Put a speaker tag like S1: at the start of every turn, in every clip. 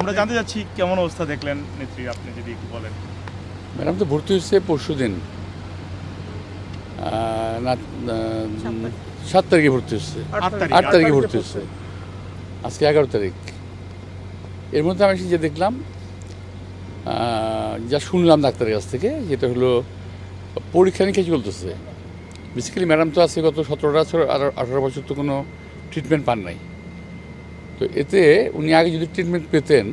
S1: আমরা জানতে চাচ্ছি কেমন অবস্থা দেখলেন নেত্রী আপনি যদি একটু বলেন।
S2: ম্যাডাম তো ভর্তি হচ্ছে পরশু দিন। সাত তারিখে। ভর্তি হচ্ছে
S1: আট তারিখে
S2: ভর্তি হচ্ছে আজকে এগারো তারিখ। এর মধ্যে আমি যে দেখলাম আহ, যা শুনলাম ডাক্তারের কাছ থেকে যেটা হলো পরীক্ষা নিরীক্ষা চলতেছে। বেসিক্যালি ম্যাডাম তো আছে গত সতেরো বছর আর আঠারো বছর তো কোনো ট্রিটমেন্ট পান নাই। তো এতে উনি আগে যদি ট্রিটমেন্ট পেতেন,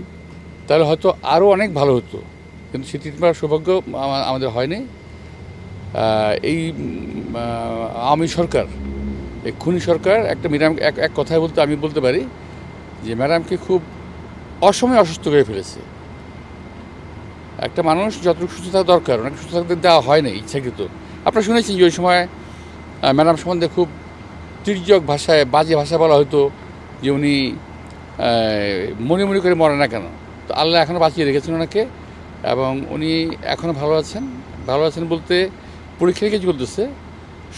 S2: তাহলে হয়তো আরও অনেক ভালো হতো। কিন্তু সেই ট্রিটমেন্ট সৌভাগ্য আমাদের হয়নি। এই আওয়ামী সরকার, এই খুনি সরকার, একটা ম্যাডাম এক এক কথায় বলতে, আমি বলতে পারি যে ম্যাডামকে খুব অসময়ে অসুস্থ করে ফেলেছে। একটা মানুষ যতটুকু সুস্থ থাকা দরকার, ওনাকে সুস্থ থাকতে দেওয়া হয় না ইচ্ছাকৃত। আপনারা শুনেছেন যে ওই সময় ম্যাডাম সম্বন্ধে খুব তির্যক ভাষায়, বাজে ভাষা বলা হতো যে উনি মনে মনে করে মরে না কেন? তো আল্লাহ এখনও বাঁচিয়ে রেখেছেন ওনাকে এবং উনি এখনও ভালো আছেন। ভালো আছেন বলতে পরীক্ষা নিরীক্ষা চলতেছে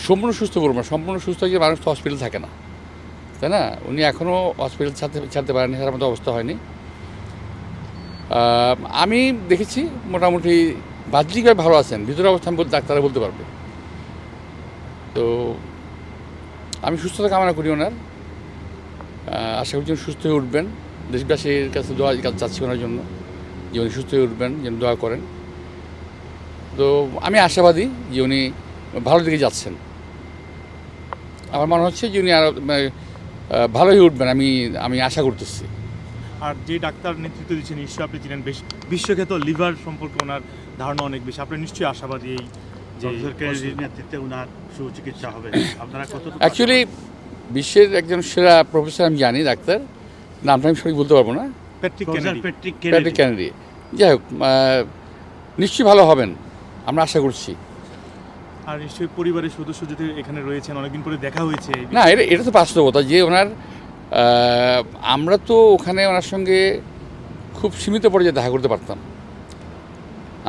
S2: সম্পূর্ণ সুস্থ করব না, সম্পূর্ণ সুস্থ হয়ে মানুষ তো হসপিটাল থাকে না। তাই না? উনি এখনও হসপিটাল ছাড়তে ছাড়তে পারেনি তার মতো অবস্থা হয়নি। আমি দেখেছি মোটামুটি বাহ্যিকভাবে ভালো আছেন, ভিতরে অবস্থান ডাক্তাররা বলতে পারবে। তো আমি সুস্থতা কামনা করি ওনার। আশা করছি উনি সুস্থ হয়ে উঠবেন। দেশবাসীর কাছে দোয়া চাচ্ছি ওনার জন্য যে উনি সুস্থ হয়ে উঠবেন যেন দোয়া করেন। তো আমি আশাবাদী যে উনি ভালো দিকে যাচ্ছেন। আমার মনে হচ্ছে যে উনি আরও মানে, আহ, ভালো হয়ে উঠবেন আমি আমি আশা করতেছি।
S1: আর যে ডাক্তার নেতৃত্ব দিচ্ছেন নিশ্চয়ই আপনি চিনেন বেশ বিশ্বখ্যাত লিভার সম্পর্কে ওনার ধারণা অনেক বেশি। আপনি নিশ্চয়ই আশাবাদী এই যে
S3: সরকারের নেতৃত্বে ওনার সুচিকিৎসা হবে। আপনারা কত
S2: অ্যাকচুয়ালি বিশ্বের একজন সেরা প্রফেসর আমি জানি ডাক্তার। নামটা আমি সঠিক বলতে পারব না।
S1: প্যাট্রিক
S2: ক্যানেডি যাই হোক নিশ্চয়ই ভালো হবেন আমরা আশা করছি।
S1: আর নিশ্চয়ই পরিবারের সদস্য যদি এখানে রয়েছেন অনেকদিন পরে দেখা হয়েছে।
S2: না এটা এটা তো বাস্তবতা যে ওনার আমরা তো ওখানে ওনার সঙ্গে খুব সীমিত পর্যায়ে দেখা করতে পারতাম।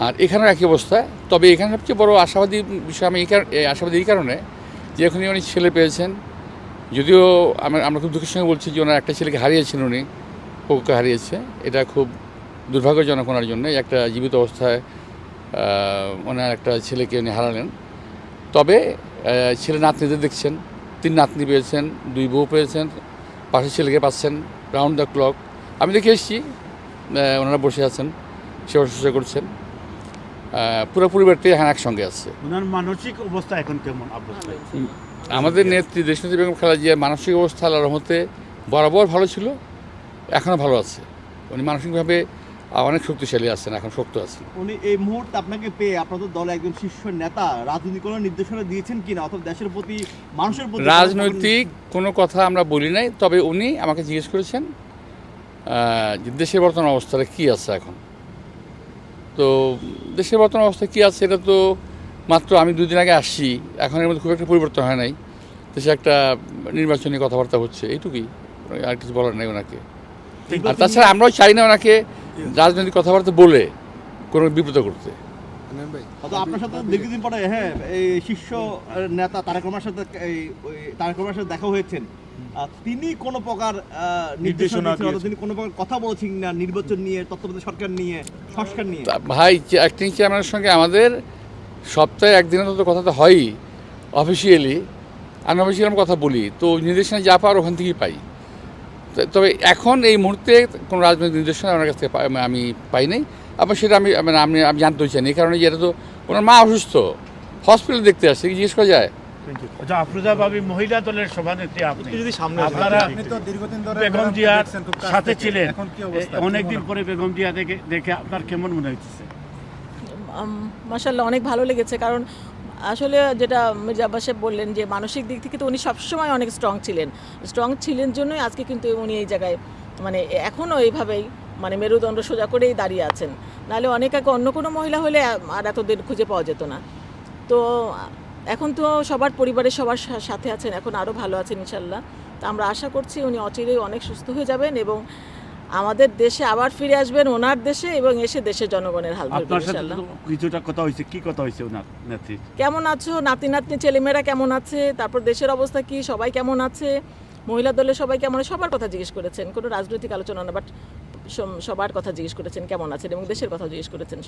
S2: আর এখানেও একই অবস্থা। তবে এখানে সবচেয়ে বড় আশাবাদী বিষয় আমি এই কারণ এই আশাবাদী এই কারণে যে এখানে উনি ছেলে পেয়েছেন যদিও আমরা আমরা খুব দুঃখের সঙ্গে বলছি যে ওনার একটা ছেলেকে হারিয়েছেন উনি পক্ষে হারিয়েছে। এটা খুব দুর্ভাগ্যজনক ওনার জন্য। একটা জীবিত অবস্থায় ওনার একটা ছেলেকে উনি হারালেন। তবে ছেলে নাতনিদের দেখছেন তিন নাতনি পেয়েছেন দুই বউ পেয়েছেন পাশের ছেলেকে পাচ্ছেন রাউন্ড দ্য ক্লক আমি দেখে এসেছি ওনারা বসে আছেন সেবা শুশ্রূষা করছেন। পুরো পরিবারটাই এখানে একসঙ্গে আছে।
S3: ওনার মানসিক অবস্থা এখন কেমন? ভাই
S2: আমাদের নেত্রী দেশনেত্রী বেগম খালেদা জিয়ার মানসিক অবস্থা আল্লাহর রহমতে বরাবর ভালো ছিল এখনও ভালো আছে। উনি মানসিকভাবে অনেক শক্তিশালী আছেন এখন শক্ত আছেন।
S4: উনি এই মুহূর্তে আপনাকে পেয়ে আপনাদের দলে একজন শীর্ষ নেতা রাজনৈতিক কোনো নির্দেশনা দিয়েছেন কিনা অথবা দেশের প্রতি মানুষের প্রতি
S2: রাজনৈতিক কোনো কথা আমরা বলি নাই তবে উনি আমাকে জিজ্ঞেস করেছেন যে দেশের বর্তমান অবস্থাটা কী আছে এখন? তো দেশের বর্তমান অবস্থা কী আছে এটা তো মাত্র আমি দুদিন আগে আসছি এখন এর মধ্যে খুব একটা পরিবর্তন হয় নাই। দেশে একটা নির্বাচনী কথাবার্তা হচ্ছে এইটুকুই। আর কিছু বলার নেই ওনাকে। আর তাছাড়া আমরাও চাই না ওনাকে রাজনৈতিক কথাবার্তা বলে কোনো বিব্রত করতে।
S4: আপনার সাথে দীর্ঘদিন পরে হ্যাঁ এই শীর্ষ নেতা তারেক সাথে তারেক সাথে দেখা হয়েছেন। তিনি কোনো প্রকার নির্দেশনা। তিনি কোনো প্রকার কথা বলেছেন না নির্বাচন নিয়ে তত্ত্বাবধায়ক সরকার নিয়ে সংস্কার নিয়ে?
S2: ভাই অ্যাক্টিং চেয়ারম্যানের সঙ্গে আমাদের সপ্তাহে একদিনের তো কথা তো হয়ই অফিসিয়ালি আনঅফিসিয়াল আমরা কথা বলি তো ওই নির্দেশনা যা পাওয়ার ওখান থেকেই পাই। তবে এখন এই মুহূর্তে কোনো রাজনৈতিক নির্দেশনা আমার কাছ থেকে আমি পাই নাই। আবার সেটা আমি মানে আমি আমি জানতে চাই না এই কারণে যে এটা তো ওনার মা অসুস্থ। হসপিটালে দেখতে আসছে কি জিজ্ঞেস করা যায়?
S3: আচ্ছা আফরোজা ভাবি মহিলা দলের সভানেত্রী আপনি।
S1: যদি সামনে
S3: আপনারা
S5: তো দীর্ঘদিন ধরে
S3: বেগম জিয়ার
S5: দেখছেন খুব কাছ
S3: সাথে ছিলেন।
S5: এখন কি অবস্থা?
S3: অনেকদিন পরে বেগম জিয়া দেখে দেখে আপনার কেমন মনে হচ্ছে
S6: মাসাল্লাহ অনেক ভালো লেগেছে। কারণ আসলে যেটা মির্জা সাহেব বললেন যে, মানসিক দিক থেকে তো উনি সবসময় অনেক স্ট্রং ছিলেন। স্ট্রং ছিলেন জন্যই আজকে কিন্তু উনি এই জায়গায় মানে এখনও এইভাবেই মানে মেরুদণ্ড সোজা করেই দাঁড়িয়ে আছেন। নাহলে অনেক আগে অন্য কোনো মহিলা হলে আর এতদিন খুঁজে পাওয়া যেত না। তো এখন তো সবার পরিবারের সবার সাথে আছেন, এখন আরও ভালো আছেন ইনশাল্লাহ তা আমরা আশা করছি উনি অচিরেই অনেক সুস্থ হয়ে যাবেন এবং আমাদের দেশে আবার ফিরে আসবেন ওনার দেশে এবং এসে দেশের জনগণের হাল
S3: আপনার সাথে কিছুটা কথা হয়েছে। কি কথা হয়েছে ওনার নাতি
S6: কেমন আছো? নাতি নাতনি ছেলেমেয়েরা কেমন আছে? তারপর দেশের অবস্থা কি? সবাই কেমন আছে? মহিলা দলের সবাই কেমন আছে? সবার কথা জিজ্ঞেস করেছেন। কোনো রাজনৈতিক আলোচনা না বাট সবার কথা জিজ্ঞেস করেছেন কেমন আছেন এবং দেশের কথা জিজ্ঞেস করেছেন।